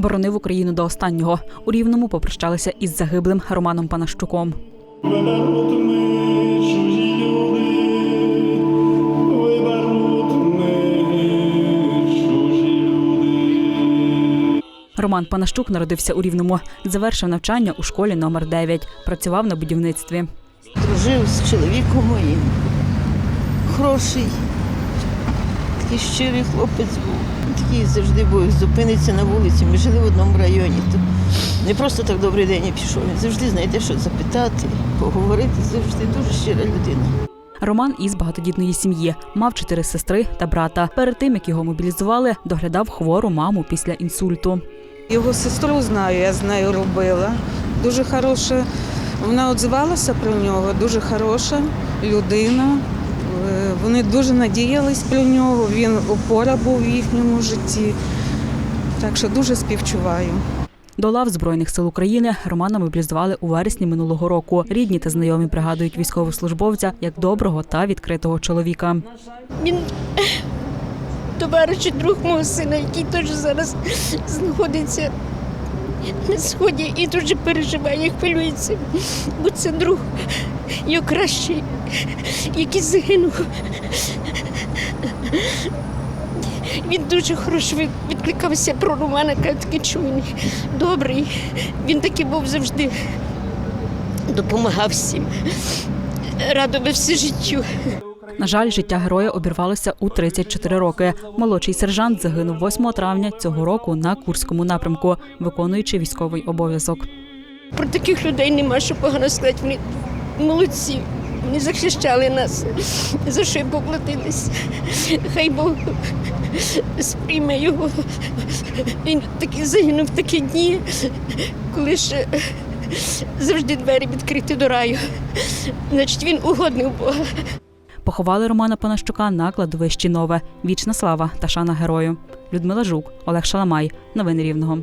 Боронив Україну до останнього. У Рівному попрощалися із загиблим Романом Панащуком. Роман Панащук народився у Рівному. Завершив навчання у школі номер 9 Працював на будівництві. дружив з чоловіком моїм. Хороший, такий щирий хлопець був. Такий завжди був, зупиниться на вулиці. Ми жили в одному районі. То не просто так добрий день і пішов. Він завжди знайде, що запитати, поговорити. Завжди дуже щира людина. Роман із багатодітної сім'ї мав чотири сестри та брата. Перед тим як його мобілізували, доглядав хвору маму після інсульту. Його сестру знаю, я з нею робила. Дуже хороша. Вона відзивалася про нього, дуже хороша людина. Е, Вони дуже надіялись про нього. Він опора був в їхньому житті. Так що дуже співчуваю. До лав Збройних сил України Романа мобілізували у вересні минулого року. Рідні та знайомі пригадують військовослужбовця як доброго та відкритого чоловіка. Він товариш друг мого сина, який теж зараз знаходиться на сході і дуже переживає, хвилюється, бо це друг його кращий, який загинув. Він дуже хорошо відкликався про Романа, каже, такий чуйний, добрий. Він такий був завжди, допомагав всім, радував все життю. На жаль, життя героя обірвалося у 34 роки. Молодший сержант загинув 8 травня цього року на Курському напрямку, виконуючи військовий обов'язок. Про таких людей нема що погано сказати. Вони молодці. Вони захищали нас, за що поплатились. Хай Бог сприйме його. Він такий загинув в такі дні, коли ще завжди двері відкриті до раю. Значить, він угодний Бога. Поховали Романа Панащука на кладовищі Нове. Вічна слава та шана герою. Людмила Жук, Олег Шаламай. Новини Рівного.